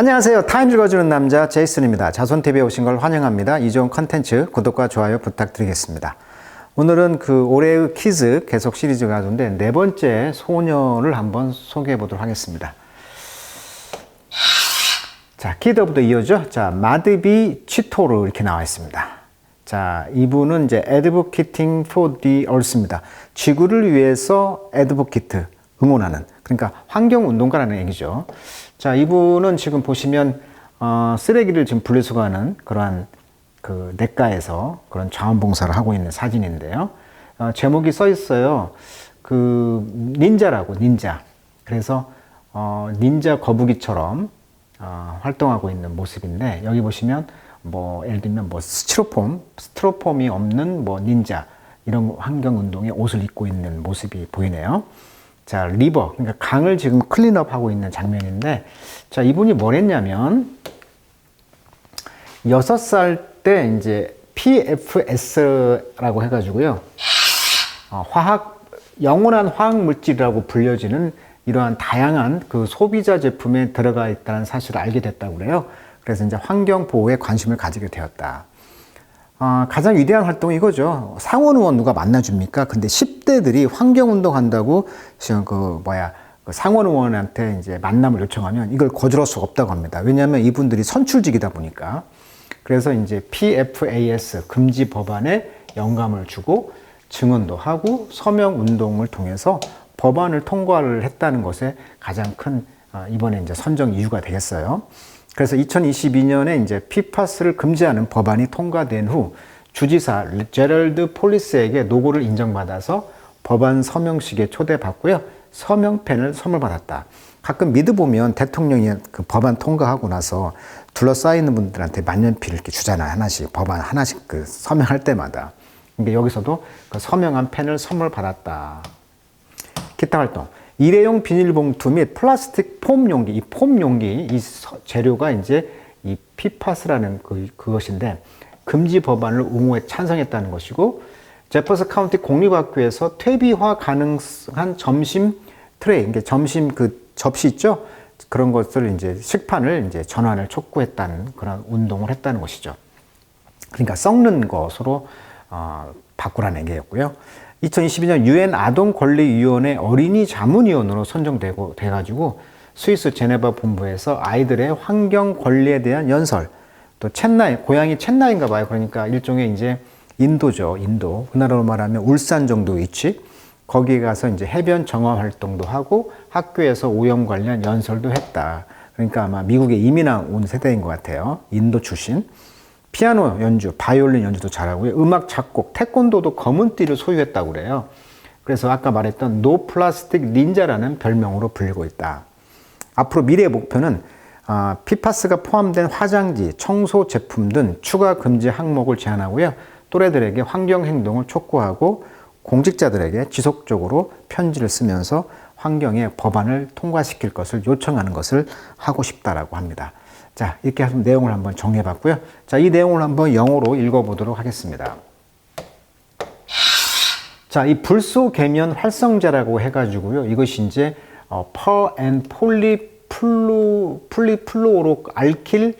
안녕하세요. 타임 읽어주는 남자 제이슨입니다. 자손TV에 오신 걸 환영합니다. 이 좋은 컨텐츠 구독과 좋아요 부탁드리겠습니다. 오늘은 그 올해의 키즈 계속 시리즈 가운데 네 번째 소녀를 한번 소개해 보도록 하겠습니다. 자, 키드 오브 더 이어죠. 자, 마드비 치토르 이렇게 나와 있습니다. 자, 이분은 이제 for the Earth입니다. 지구를 위해서 애드보키트, 응원하는. 그러니까 환경운동가라는 얘기죠. 자, 이분은 지금 보시면, 어, 쓰레기를 지금 분리수거하는 그러한 그 냇가에서 그런 자원봉사를 하고 있는 사진인데요. 어, 제목이 써 있어요. 그, 닌자라고, 닌자. 그래서, 어, 닌자 거북이처럼 어, 활동하고 있는 모습인데 여기 보시면 뭐 예를 들면 뭐 스티로폼, 스티로폼이 없는 뭐 닌자 이런 환경 운동의 옷을 입고 있는 모습이 보이네요. 자 리버 그러니까 강을 지금 클린업 하고 있는 장면인데 자 이분이 뭘 했냐면 여섯 살때 이제 PFS라고 해가지고요 어, 화학 영원한 화학 물질이라고 불려지는 이러한 다양한 그 소비자 제품에 들어가 있다는 사실을 알게 됐다고 그래요. 그래서 이제 환경 보호에 관심을 가지게 되었다. 어, 가장 위대한 활동이 이거죠. 상원 의원 누가 만나줍니까? 근데 10대들이 환경운동 한다고 지금 그 뭐야 그 상원 의원한테 이제 만남을 요청하면 이걸 거절할 수가 없다고 합니다. 왜냐하면 이분들이 선출직이다 보니까. 그래서 이제 PFAS 금지 법안에 영감을 주고 증언도 하고 서명 운동을 통해서 법안을 통과를 했다는 것에 가장 큰 어, 이번에 이제 선정 이유가 되겠어요. 그래서 2022년에 이제 피파스를 금지하는 법안이 통과된 후 주지사 제럴드 폴리스에게 노고를 인정받아서 법안 서명식에 초대받고요. 서명펜을 선물 받았다. 가끔 미드 보면 대통령이 그 법안 통과하고 나서 둘러싸이는 분들한테 만년필을 이렇게 주잖아요. 하나씩 법안 하나씩 그 서명할 때마다. 그러니까 여기서도 그 서명한 펜을 선물 받았다. 기타 활동. 일회용 비닐봉투 및 플라스틱 폼 용기, 이 폼 용기, 이 재료가 이제 이 피파스라는 그, 그것인데 금지 법안을 옹호해 찬성했다는 것이고 제퍼스 카운티 공립학교에서 퇴비화 가능한 점심 트레이, 그러니까 점심 그 접시 있죠? 그런 것을 이제 식판을 이제 전환을 촉구했다는 그런 운동을 했다는 것이죠. 그러니까 썩는 것으로 어, 바꾸라는 얘기였고요. 2022년 유엔 아동 권리 위원회 어린이 자문 위원으로 선정되고 돼 가지고 스위스 제네바 본부에서 아이들의 환경 권리에 대한 연설 또 첸나이 고향이 첸나인가 봐요. 그러니까 일종의 이제 인도죠. 인도. 우리나라로 말하면 울산 정도 위치. 거기에 가서 이제 해변 정화 활동도 하고 학교에서 오염 관련 연설도 했다. 그러니까 아마 미국에 이민한 온 세대인 것 같아요. 인도 출신. 피아노 연주, 바이올린 연주도 잘하고요. 음악 작곡, 태권도도 검은 띠를 소유했다고 그래요. 그래서 아까 말했던 노 플라스틱 닌자라는 별명으로 불리고 있다. 앞으로 미래의 목표는 아, 피파스가 포함된 화장지, 청소 제품 등 추가 금지 항목을 제한하고요. 또래들에게 환경 행동을 촉구하고 공직자들에게 지속적으로 편지를 쓰면서 환경의 법안을 통과시킬 것을 요청하는 것을 하고 싶다라고 합니다. 자, 이렇게 한 내용을 한번 정리해 봤고요. 자, 이 내용을 한번 영어로 읽어 보도록 하겠습니다. 자, 이 불소 계면 활성제라고 해 가지고요. 이것이 이제 어, 퍼앤 폴리플루 플리플로로 알킬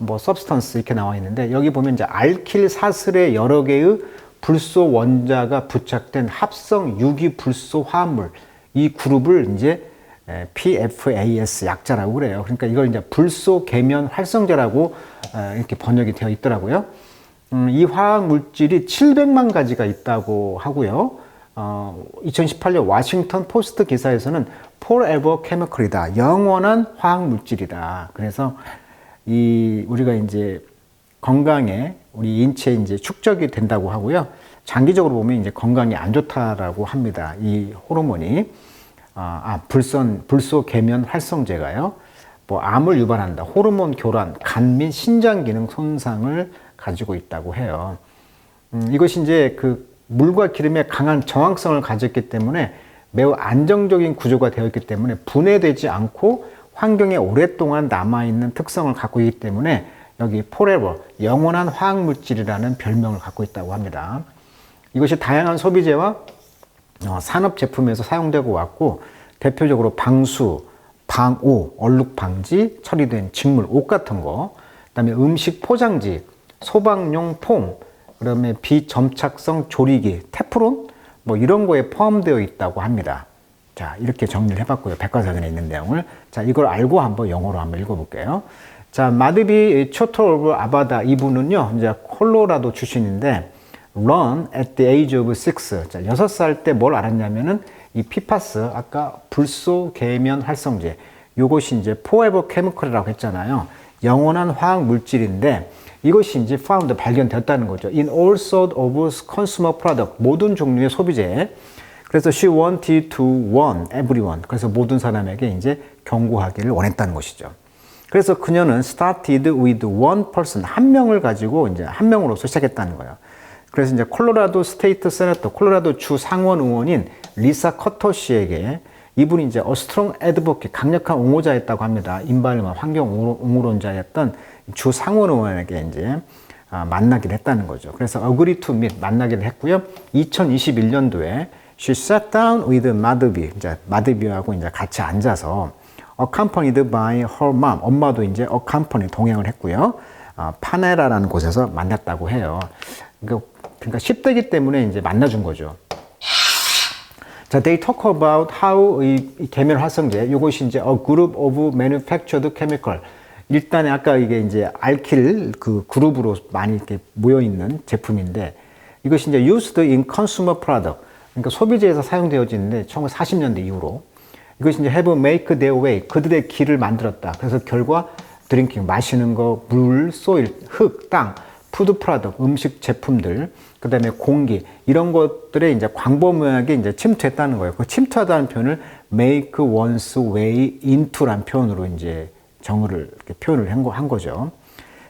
뭐 서브스턴스 이렇게 나와 있는데 여기 보면 이제 알킬 사슬의 여러 개의 불소 원자가 부착된 합성 유기 불소 화합물 이 그룹을 이제 PFAS 약자라고 그래요. 그러니까 이걸 이제 불소 계면 활성제라고 이렇게 번역이 되어 있더라고요. 음, 이 화학 물질이 700만 가지가 있다고 하고요. 어, 2018년 워싱턴 포스트 기사에서는 forever chemical이다. 영원한 화학 물질이다. 그래서 이 우리가 이제 건강에 우리 인체에 이제 축적이 된다고 하고요. 장기적으로 보면 이제 건강이 안 좋다라고 합니다. 이 호르몬이. 아, 아 불선, 불소 계면 활성제가요. 뭐 암을 유발한다. 호르몬 교란, 간 및 신장 기능 손상을 가지고 있다고 해요. 음, 이것이 이제 그 물과 기름에 강한 저항성을 가졌기 때문에 매우 안정적인 구조가 되어 있기 때문에 분해되지 않고 환경에 오랫동안 남아있는 특성을 갖고 있기 때문에 여기 forever, 영원한 화학물질이라는 별명을 갖고 있다고 합니다. 이것이 다양한 소비재와 어, 산업 제품에서 사용되고 왔고 대표적으로 방수, 방오, 얼룩 방지, 처리된 직물, 옷 같은 거, 그다음에 음식 포장지, 소방용 폼, 그다음에 비점착성 조리기, 테프론 뭐 이런 거에 포함되어 있다고 합니다. 자, 이렇게 정리를 해봤고요. 백과사전에 있는 내용을. 자, 이걸 알고 한번 영어로 한번 읽어볼게요. 자, 마드비 초토 오브 아바다 이분은요, 이제 콜로라도 출신인데, run at the age of six. 자, 여섯 살때 뭘 알았냐면은 이 피파스, 아까 불소 계면 활성제, 요것이 이제 forever chemical이라고 했잖아요. 영원한 화학 물질인데, 이것이 이제 found 발견되었다는 거죠. In all sort of consumer product, 모든 종류의 소비재. 그래서 she wanted to warn everyone. 그래서 모든 사람에게 이제 경고하기를 원했다는 것이죠. 그래서 그녀는 started with one person, 한 명을 가지고 이제 한 명으로서 시작했다는 거예요. 그래서 이제 콜로라도 스테이트 세네터, 콜로라도 주 상원 의원인 리사 커터 씨에게 이분이 이제 어스트롱 에드버키 강력한 옹호자였다고 합니다. 인발마 환경 옹호론자였던 주 상원 의원에게 이제 아, 만나기를 했다는 거죠. 그래서 to meet 만나기를 했고요. 2021년도에 she sat down with 마드비, 이제 마드비하고 이제 같이 앉아서 accompanied by her mom, 엄마도 이제 accompany 동행을 했고요. 아, 파네라라는 곳에서 만났다고 해요. 그러니까, 그러니까 10대기 때문에 이제 만나준 거죠. 자, they talk about how 이, 이 계면 활성제, 이것이 이제 a group of manufactured chemical. 일단에 아까 이게 이제 알킬 그 그룹으로 많이 이렇게 모여 있는 제품인데 이것이 이제 used in consumer product. 그러니까 소비재에서 사용되어지는데 1940년대 이후로 이것이 이제 have make their way 그들의 길을 만들었다. 그래서 결과 드링킹 마시는 거, 물, 소일, 흙, 땅, 푸드 프로덕트, 음식 제품들, 그 다음에 공기 이런 것들에 이제 광범위하게 이제 침투했다는 거예요. 그 침투하다는 표현을 make one's way into란 표현으로 이제 정의를 이렇게 표현을 한, 거죠.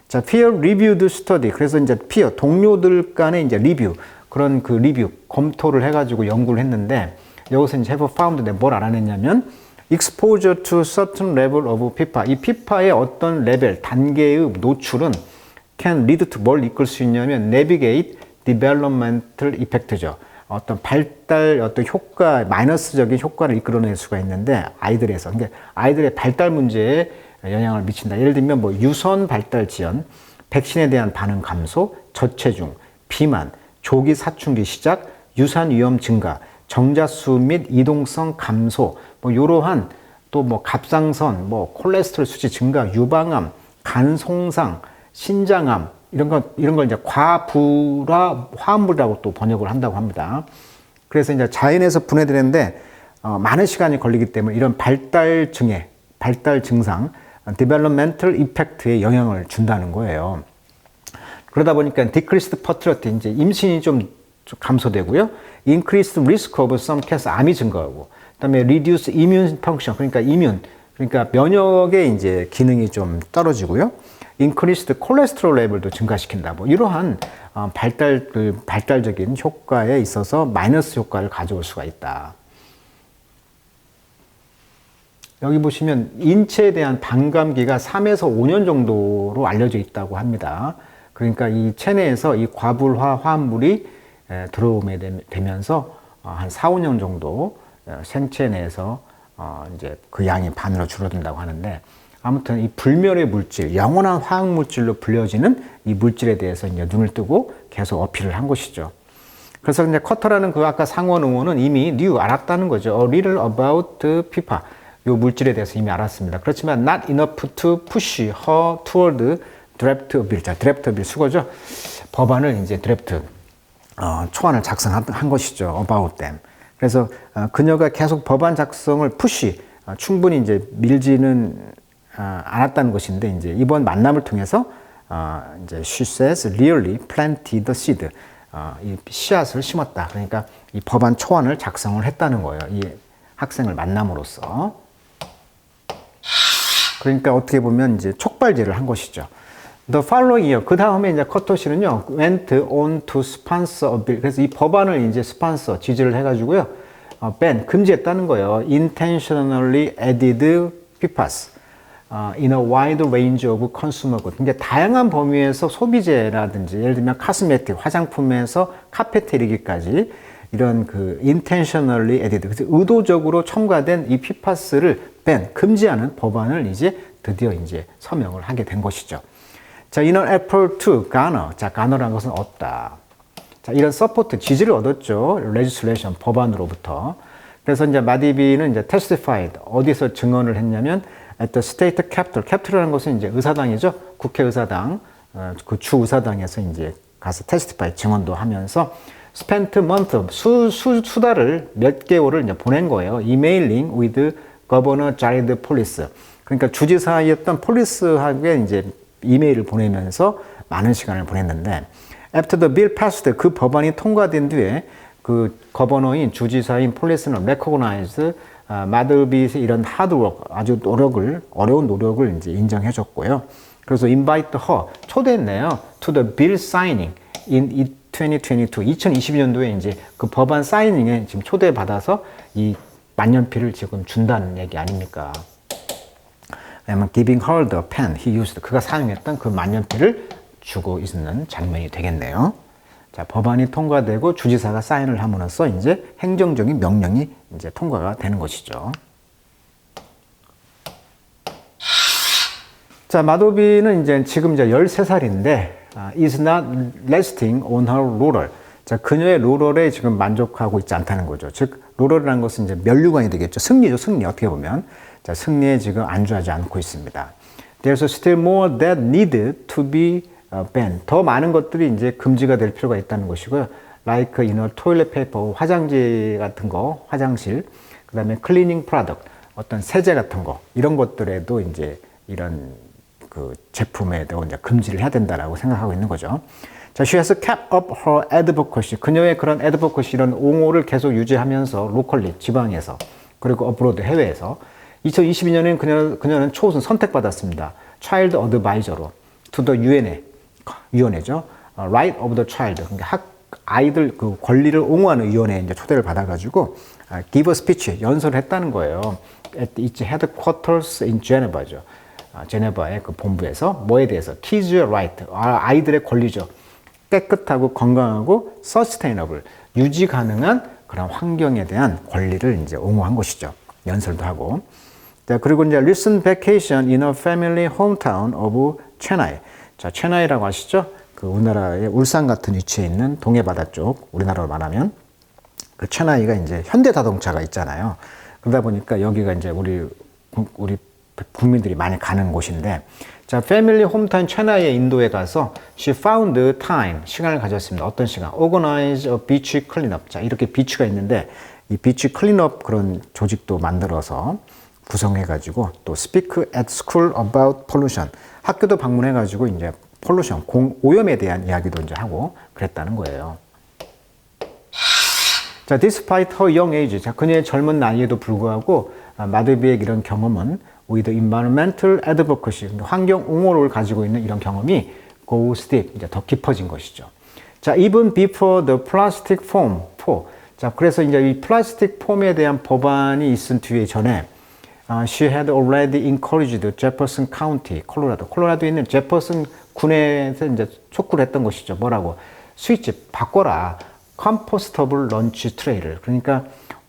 자, peer reviewed study. 그래서 이제 peer 동료들 간의 이제 리뷰 그런 그 리뷰 검토를 해가지고 연구를 했는데 여기서 이제 have found인데 뭘 알아냈냐면 exposure to certain level of 피파. 이 피파의 어떤 레벨, 단계의 노출은 can lead to 뭘 이끌 수 있냐면 navigate developmental effect죠. 어떤 발달, 어떤 효과, 마이너스적인 효과를 이끌어낼 수가 있는데 아이들에서. 그러니까 아이들의 발달 문제에 영향을 미친다. 예를 들면 뭐 유선 발달 지연, 백신에 대한 반응 감소, 저체중, 비만, 조기 사춘기 시작, 유산 위험 증가, 정자수 및 이동성 감소, 뭐 이러한 또 뭐 갑상선, 뭐 콜레스테롤 수치 증가, 유방암, 간 손상, 신장암 이런 거 이런 걸 이제 과불화 화합물이라고 또 번역을 한다고 합니다. 그래서 이제 자연에서 분해되는데 어, 많은 시간이 걸리기 때문에 이런 발달 증에 발달 증상, developmental effect에 영향을 준다는 거예요. 그러다 보니까 decreased fertility 이제 임신이 좀 감소되고요. increased risk of some cancer 암이 증가하고 그다음에 reduce immune function 그러니까 이뮨 그러니까 면역의 이제 기능이 좀 떨어지고요. Increased cholesterol level도 증가시킨다. 뭐 이러한 어, 발달 그 발달적인 효과에 있어서 마이너스 효과를 가져올 수가 있다. 여기 보시면 인체에 대한 반감기가 3에서 5년 정도로 알려져 있다고 합니다. 그러니까 이 체내에서 이 과불화 화합물이 들어오게 되면서 어, 한 4, 5년 정도 어, 생체 내에서 어, 이제 그 양이 반으로 줄어든다고 하는데 아무튼 이 불멸의 물질, 영원한 화학 물질로 불려지는 이 물질에 대해서 이제 눈을 뜨고 계속 어필을 한 것이죠. 그래서 이제 커터라는 그 아까 상원 의원은 이미 뉴 알았다는 거죠. A little about pipa. 요 물질에 대해서 이미 알았습니다. 그렇지만 not enough to push her toward draft bill. 자, draft bill 수거죠. 법안을 이제 draft 어, 초안을 작성한 것이죠. about them. 그래서 어, 그녀가 계속 법안 작성을 푸시 어, 충분히 이제 밀지는 어, 않았다는 것인데 이제 이번 만남을 통해서 어, 이제 she says really planted the seed. 어, 이 씨앗을 심었다. 그러니까 이 법안 초안을 작성을 했다는 거예요. 이 학생을 만남으로써. 그러니까 어떻게 보면 이제 촉발제를 한 것이죠. The following year, 그 다음에 이제 커터 씨는요, went on to sponsor a bill. 그래서 이 법안을 이제 스판서, 지지를 해가지고요, 어, ban, 금지했다는 거예요. intentionally added PFAS. 어, in a wide range of consumer goods. 그러니까 다양한 범위에서 소비재라든지, 예를 들면 카스메틱, 화장품에서 카페테리기까지 이런 그 intentionally added, 그래서 의도적으로 첨가된 이 PFAS를 뺀, 금지하는 법안을 이제 드디어 이제 서명을 하게 된 것이죠. 자, an effort to garner. 자, garner라는 것은 얻다. 자, 이런 서포트, 지지를 얻었죠. legislation, 법안으로부터. 그래서 이제 마디비는 이제 testified, 어디서 증언을 했냐면 at the state capitol. capitol이라는 것은 이제 의사당이죠. 국회 의사당, 어, 그 주 의사당에서 이제 가서 testify, 증언도 하면서 spent month, 수, 수, 수달을 몇 개월을 이제 보낸 거예요. emailing with governor Jared Polis. 그러니까 주지사였던 폴리스하게 이제 이메일을 보내면서 많은 시간을 보냈는데 after the bill passed 그 법안이 통과된 뒤에 그 거버너인 주지사인 폴리스는 recognized 아, 마드빗의 이런 하드워크 아주 노력을 어려운 노력을 이제 인정해 줬고요. 그래서 invite her 초대했네요. to the bill signing in 2022 2022년도에 이제 그 법안 사이닝에 지금 초대받아서 이 만년필을 지금 준다는 얘기 아닙니까? giving her the pen he used 그가 사용했던 그 만년필을 주고 있는 장면이 되겠네요. 자, 법안이 통과되고 주지사가 사인을 함으로써 이제 행정적인 명령이 이제 통과가 되는 것이죠. 자, 마도비는 이제 지금 이제 13살인데 아, is not resting on her laurel. 자, 그녀의 로럴에 지금 만족하고 있지 않다는 거죠. 즉, 로럴이라는 것은 이제 면류관이 되겠죠. 승리죠, 승리. 어떻게 보면. 자, 승리에 지금 안주하지 않고 있습니다. There's still more that need to be banned. 더 많은 것들이 이제 금지가 될 필요가 있다는 것이고요. Like, know, toilet paper, 화장지 같은 거, 화장실. 그 다음에 cleaning product, 어떤 세제 같은 거. 이런 것들에도 이제 이런 그 제품에 대해 이제 금지를 해야 된다라고 생각하고 있는 거죠. 자, she has kept up her advocacy. 그녀의 그런 advocacy, 이런 옹호를 계속 유지하면서 로컬리, 지방에서, 그리고 어브로드, 해외에서 2022년에는 그녀, 그녀는 초우선 선택받았습니다. Child Advisor로 to the UNA, 위원회죠. Right of the Child, 그러니까 학 아이들 그 권리를 옹호하는 위원회에 이제 초대를 받아가지고 give a speech 연설을 했다는 거예요. At its headquarters in Geneva죠. 제네바의 그 본부에서 뭐에 대해서 kids right 아이들의 권리죠. 깨끗하고 건강하고 sustainable 유지 가능한 그런 환경에 대한 권리를 이제 옹호한 것이죠. 연설도 하고. 자, 그리고 이제 recent vacation in a family hometown of Chennai. 자, 체나이라고 아시죠? 그 우리나라의 울산 같은 위치에 있는 동해바다 쪽, 우리나라로 말하면 그 체나이가 이제 현대 자동차가 있잖아요. 그러다 보니까 여기가 이제 우리 우리 국민들이 많이 가는 곳인데 자, 패밀리 홈타운 체나이의 인도에 가서 she found time 시간을 가졌습니다. 어떤 시간? organize a beach cleanup. 자, 이렇게 비치가 있는데 이 비치 클린업 그런 조직도 만들어서 구성해 가지고 또 speak at school about pollution. 학교도 방문해 가지고 이제 폴루션, 공 오염에 대한 이야기도 이제 하고 그랬다는 거예요. 자, despite her young age. 자, 그녀의 젊은 나이에도 불구하고 마드비의 이런 경험은 with environmental advocacy, 환경 옹호를 가지고 있는 이런 경험이 goes deep, 이제 더 깊어진 것이죠. 자, even before the plastic foam, 포. 자, 그래서 이제 이 플라스틱 폼에 대한 법안이 있은 뒤에 전에 she had already encouraged Jefferson County, 콜로라도. 콜로라도에 있는 제퍼슨 군에서 이제 촉구를 했던 것이죠. 뭐라고? 스위치 바꿔라. 컴포스터블 런치 트레이를. 그러니까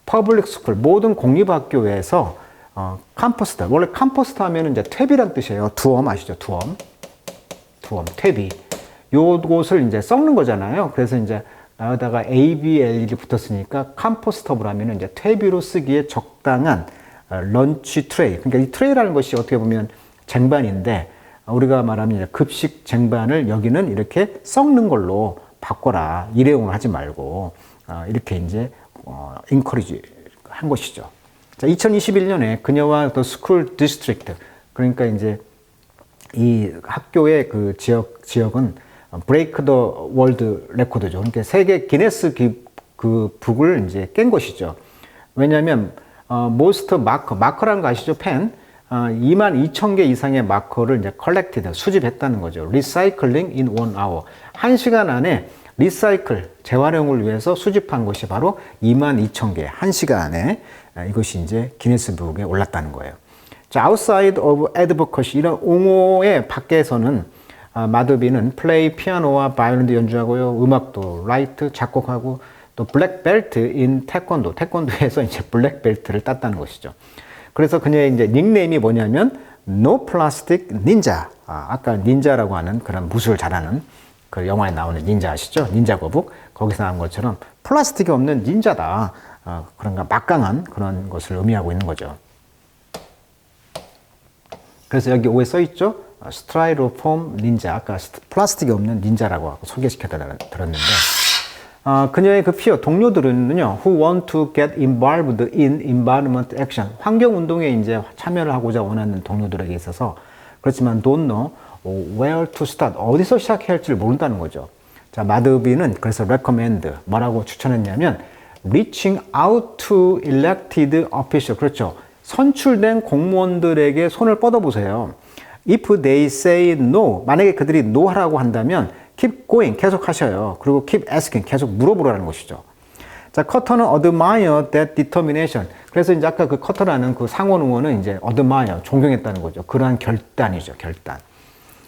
퍼블릭 스쿨 모든 공립학교에서 어, 컴포스터. 원래 컴포스터 하면 이제 퇴비란 뜻이에요. 두엄 아시죠? 두엄. 두엄, 퇴비. 요것을 이제 썩는 거잖아요. 그래서 이제 나에다가 ABL이 붙었으니까 컴포스터블 하면 이제 퇴비로 쓰기에 적당한 런치 트레이. 그러니까 이 트레이라는 것이 어떻게 보면 쟁반인데 우리가 말하면 급식 쟁반을 여기는 이렇게 썩는 걸로 바꿔라. 일회용을 하지 말고 어, 이렇게 이제 어, 인커리지 한 것이죠. 자, 2021년에 그녀와 또 스쿨 디스트릭트 그러니까 이제 이 학교의 그 지역 지역은 브레이크 더 월드 레코드죠. 그러니까 세계 기네스 기, 그 북을 이제 깬 것이죠. 왜냐하면 어, 모스트 마커 마커라는 거 아시죠? 펜 어, 2만 2천 개 이상의 마커를 이제 컬렉티드 수집했다는 거죠. 리사이클링 인 원 아워 한 시간 안에 리사이클 재활용을 위해서 수집한 것이 바로 2만 2천 개 한 시간 안에 이것이 이제 기네스북에 올랐다는 거예요. 자, outside of advocacy 이런 옹호의 밖에서는 아, 마드비는 플레이 피아노와 바이올린도 연주하고요. 음악도 라이트 작곡하고 또 블랙 벨트 인 태권도, 태권도에서 이제 블랙 벨트를 땄다는 것이죠. 그래서 그녀의 이제 닉네임이 뭐냐면 No Plastic. 아, 아까 닌자라고 하는 그런 무술 잘하는 그 영화에 나오는 닌자 아시죠? 닌자 거북. 거기서 나온 것처럼 플라스틱이 없는 닌자다. 어, 그런가 막강한 그런 것을 의미하고 있는 거죠. 그래서 여기 오에 써 있죠? 스트라이로폼 닌자. 아까 플라스틱이 없는 닌자라고 소개시켜 드렸는데, 어, 그녀의 그 피어 동료들은요, who want to get involved in environment action. 환경 운동에 이제 참여를 하고자 원하는 동료들에게 있어서 그렇지만 don't know where to start. 어디서 시작해야 할지를 모른다는 거죠. 자, 마드비는 그래서 recommend 뭐라고 추천했냐면 reaching out to elected official. 그렇죠. 선출된 공무원들에게 손을 뻗어보세요. If they say no, 만약에 그들이 no 하라고 한다면 keep going, 계속 하셔요. 그리고 keep asking, 계속 물어보라는 것이죠. 자, 커터는 admire that determination. 그래서 이제 아까 그 커터라는 그 상원 의원은 이제 admire, 존경했다는 거죠. 그러한 결단이죠, 결단.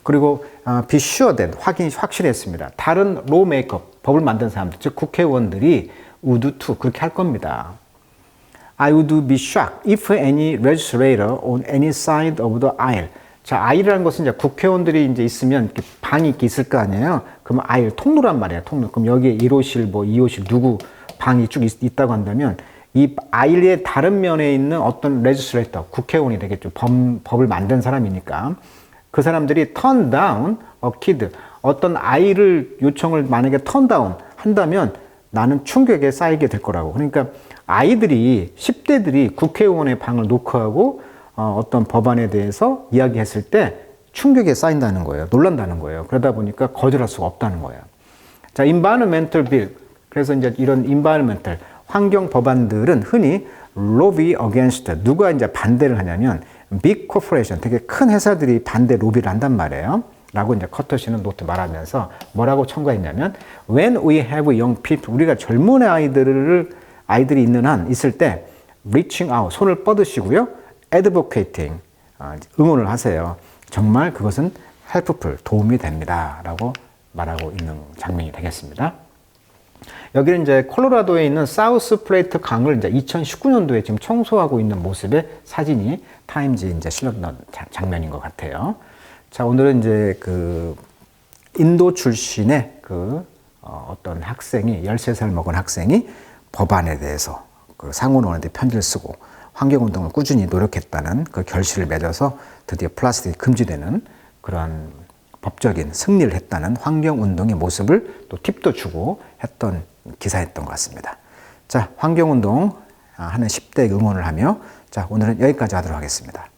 그리고 아, be sure that 확인 확실했습니다. 다른 lawmaker, 법을 만든 사람들, 즉 국회의원들이 would to 그렇게 할 겁니다. I would be shocked if any legislator on any side of the aisle. 자, aisle이라는 것은 이제 국회의원들이 이제 있으면 이렇게 방이 이렇게 있을 거 아니에요. 그러면 aisle 통로란 말이에요. 통로. 그럼 여기에 1호실, 뭐 2호실 누구 방이 쭉 있, 다고 한다면 이 aisle의 다른 면에 있는 어떤 legislator, 국회의원이 되겠죠. 법, 법을 만든 사람이니까. 그 사람들이 turn down a kid. 어떤 아이를 요청을 만약에 turn down 한다면 나는 충격에 쌓이게 될 거라고. 그러니까 아이들이 10대들이 국회의원의 방을 노크하고 어, 어떤 법안에 대해서 이야기했을 때 충격에 쌓인다는 거예요. 놀란다는 거예요. 그러다 보니까 거절할 수가 없다는 거예요. 자, environmental bill. 그래서 이제 이런 environmental 환경 법안들은 흔히 lobby against 누가 이제 반대를 하냐면 big corporation 되게 큰 회사들이 반대 로비를 한단 말이에요. 라고 이제 커터 씨는 노트 말하면서 뭐라고 첨가했냐면 when we have young people 우리가 젊은 아이들을 아이들이 있는 한 있을 때 reaching out 손을 뻗으시고요 advocating 어, 응원을 하세요. 정말 그것은 helpful 도움이 됩니다라고 말하고 있는 장면이 되겠습니다. 여기는 이제 콜로라도에 있는 사우스 플레이트 강을 이제 2019년도에 지금 청소하고 있는 모습의 사진이 타임즈에 이제 실렸던 자- 장면인 것 같아요. 자, 오늘은 이제 그 인도 출신의 그 어, 떤 학생이 13살 먹은 학생이 법안에 대해서 그 상원원한테 편지를 쓰고 환경운동을 꾸준히 노력했다는 그 결실을 맺어서 드디어 플라스틱이 금지되는 그러한 법적인 승리를 했다는 환경운동의 모습을 또 팁도 주고 했던 기사였던 것 같습니다. 자, 환경운동 하는 10대 응원을 하며 자, 오늘은 여기까지 하도록 하겠습니다.